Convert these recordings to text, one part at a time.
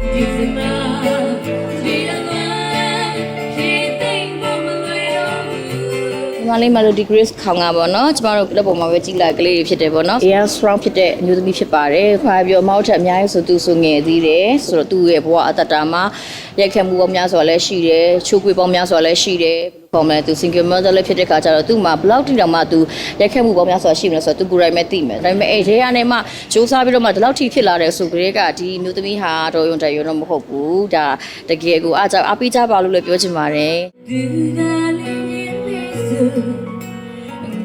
ညီ မလေး Melody Grace ခေါင်ကပေါ့နော်ကျမတို့လက်ပေါ်မှာပဲကြည်လာကလေးတွေဖြစ်တယ်ပေါ့နော် Air Strong ဖြစ်တဲ့အမျိုးသမီးဖြစ်ပါတယ်။ခါပြောအမောက်ထက်အများကြီးဆိုသူဆိုငယ်သေးတယ်ဆိုတော့သူ့ရဲ့ဘဝအတ္တတာမှာရိုက်ခတ်မှုပေါင်းများစွာလည်းရှိတယ်ချိုးကွေးပေါင်းများစွာလည်းရှိတယ်ဘယ်လိုခေါ်မလဲသူ single mother လည်းဖြစ်တဲ့ခါကျတော့သူ့မှာဘလောက်တိတောင်မှသူရိုက်ခတ်မှုပေါင်းများစွာရှိမလဲဆိုတော့သူကိုယ်တိုင်ပဲသိမယ်ဒါပေမဲ့အဲ့ဒီကနေမှစူးစမ်းပြီးတော့မှဒီလောက်ထိဖြစ်လာတယ်ဆိုကြတဲ့ကဒီအမျိုးသမီးဟာတော့ယုံတယ်ယုံတော့မဟုတ်ဘူးဒါတကယ်ကိုအားကြောင့်အားပေးကြပါလို့လည်းပြောချင်ပါတယ်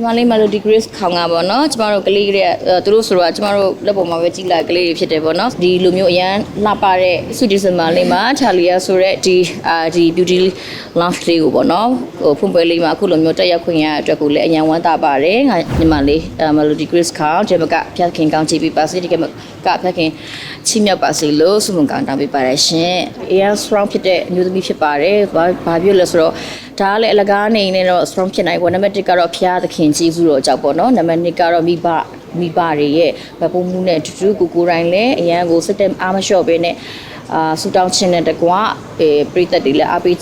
ညီမလေး Melody Grace ခေါင်ကပေါ့နော်ကျမတို့ကလေးကလေးသူတို့ဆိုတော့ကျမတို့လက်ပေါ်မှာပဲကြည်လာကလေးတွေဖြစ်တယ်ပေါ့နော်ဒီလိုမျိုးအရန်လှပတဲ့ Sweet December လေးမှာ Thalia ဆိုတဲ့ဒီအာဒီ beauty launch လေးကိုပေါ့နော်ဟိုဖွင့်ပွဲလေးမှာအခုလိုမျိုးတက်ရောက်ခွင့်ရတဲ့အတွက်ကိုလည်းအရန်ဝမ်းသာပါတယ်ငါညီမလေး Melody Grace ခေါင်ဒီဘက်ကဖြတ်ခင်ကောင်းကြည့်ပြီးပါစေဒီကကဖြတ်ခင်ချီးမြှောက်ပါစေလို့ဆုမွန်ကောင်းတောင်းပေးပါရရှင်အရန် strong ဖြစ်တဲ့အမျိုးသမီးဖြစ်ပါတယ်ဘာဘာပြောလဲဆိုတော့ဒါကလည်းအလကားနေနေတော့ strong ဖြစ်နိုင်ပေါ့နံပါတ်1ကတော့ဖျားသခင်ကြီးစုတော့ကြောက်ပေါ့နော်နံပါတ်2ကတော့မိဘမိဘတွေရဲ့ဗပုံမှုနဲ့အတူတူကိုကိုယ်တိုင်လည်းအရန်ကိုစက်တက်အားမလျှော့ပဲနဲ့အာဆူတောင်းခြင်းနဲ့တကွာအဲပရိသတ်တွေလည်းအားပေး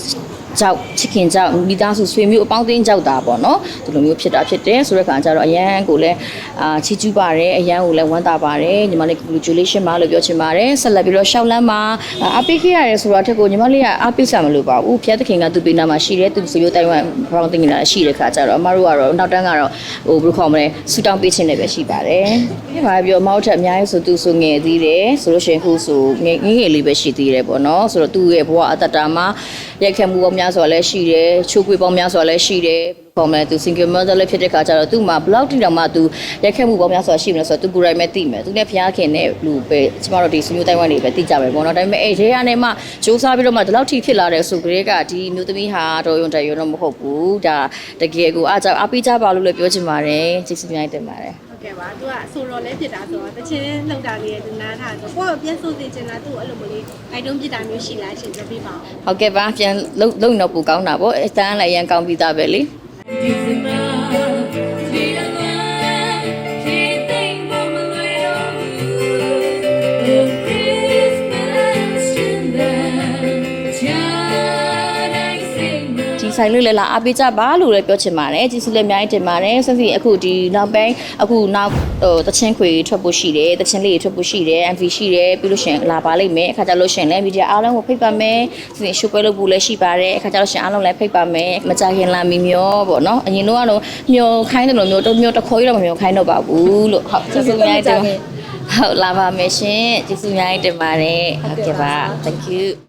ကြောက်ချစ်ခင်ကြောက်မိသားစုဆွေမျိုးအပေါင်းအသင်းကြောက်တာပေါ့နော်ဒီလိုမျိုးဖြစ်တာဖြစ်တယ်ဆိုတဲ့ခါကျတော့အရန်ကိုလည်းအာချီးကျူးပါတယ်အရန်ကိုလည်းဝမ်းသာပါတယ်ညီမလေး congratulation ပါလို့ပြောချင်ပါတယ်ဆက်လက်ပြီးတော့ရှောက်လန်းမှာအားပေးခဲ့ရတယ်ဆိုတော့ထက်ကိုညီမလေးကအားပေးစားမလို့ပါဘူးဖျက်သခင်ကသူပေးနာမှာရှိတယ်သူဆွေမျိုးတိုင်ဝမ်ဘောင်းတင်နေတာရှိတဲ့ခါကျတော့အမတို့ကတော့နောက်တန်းကတော့ဟိုဘယ်လိုခေါ်မလဲဆူတောင်းပေးခြင်းလည်းပဲရှိပါတယ်ဒီမှာပြောအမောက်ထက်အများကြီးဆိုသူဆိုငယ်သေးတယ်ဆိုလို့ရှိရင်ခုဆိုငယ်ငယ်ငယ်လေးပဲရှိသေးတယ်ပေါ့နော်ဆိုတော့သူ့ရဲ့ဘဝအတ္တတာမှာရိုက်ခတ်မှုပေါင်းများစွာလည်းရှိတယ်ချိုးကွေးပေါင်းများစွာလည်းရှိတယ်ဘယ်လိုခေါ်မလဲသူ single mother လည်းဖြစ်တဲ့ခါကျတော့သူ့မှာဘလောက်တိတောင်မှသူရိုက်ခတ်မှုပေါင်းများစွာရှိမလဲဆိုတော့သူကိုယ်တိုင်ပဲသိမယ်သူနဲ့ဖျားခင်နဲ့လူပဲကျမတို့ဒီဆွေမျိုးတိုင်းဝိုင်းတွေပဲသိကြမယ်ပေါ့နော်ဒါပေမဲ့အဲ့ဒီကနေမှစူးစမ်းပြီးတော့မှဒီလောက်ထိဖြစ်လာတယ်ဆိုကြတဲ့ကဒီမျိုးသမီးဟာတော့ယုံတယ်ယုံတော့မဟုတ်ဘူးဒါတကယ်ကိုအားကြောင့်အားပေးကြပါလို့လည်းပြောချင်ပါတယ်ကျေးဇူးများတင်ပါတယ် ဟုတ်ကဲ့ပါသူကအဆိုတော်လဲဖြစ်တာဆိုတော့တချင်းလောက်တာလေးရဲ့သူနားထားဆိုကိုယ်ကပြန်ဆိုသိချင်တာသူ့ကိုအဲ့လိုမျိုးလေးအိုက်တုံးပြစ်တာမျိုးရှိလားရှင်ပြပြပါဦးဟုတ်ကဲ့ပါပြန်လုံလုံတော့ပူကောင်းတာပေါ့အတန်းလည်းအရန်ကောင်းပြီးသားပဲလေ ဆိုင်လေးလည်းလာအားပေးကြပါလို့လည်းပြောချင်ပါတယ်ကျေးဇူးလည်းအများကြီးတင်ပါတယ်ဆက်စီအခုဒီနောက်ပိုင်းအခုနောက်ဟိုတချင်းခွေထွက်ဖို့ရှိတယ်တချင်းလေးတွေထွက်ဖို့ရှိတယ် MV ရှိတယ်ပြီးလို့ရှရင်လာပါလိမ့်မယ်အခါကျလို့ရှရင်လည်းမီဒီယာအားလုံးကိုဖိတ်ပါမယ်ဆက်စီရှုပ်ပွဲလုပ်ဖို့လည်းရှိပါတယ်အခါကျလို့ရှရင်အားလုံးလည်းဖိတ်ပါမယ်မကြခင်လာမီမျောပေါ့နော်အရင်တော့ကတော့မျောခိုင်းတယ်လို့မျိုးတော့မျောတခေါ်ရတော့မမျောခိုင်းတော့ပါဘူးလို့ဟုတ်ကျေးဇူးအများကြီးတင်ပါတယ်ဟုတ်လာပါမယ်ရှင်ကျေးဇူးအများကြီးတင်ပါတယ်ဟုတ်ကဲ့ပါ thank you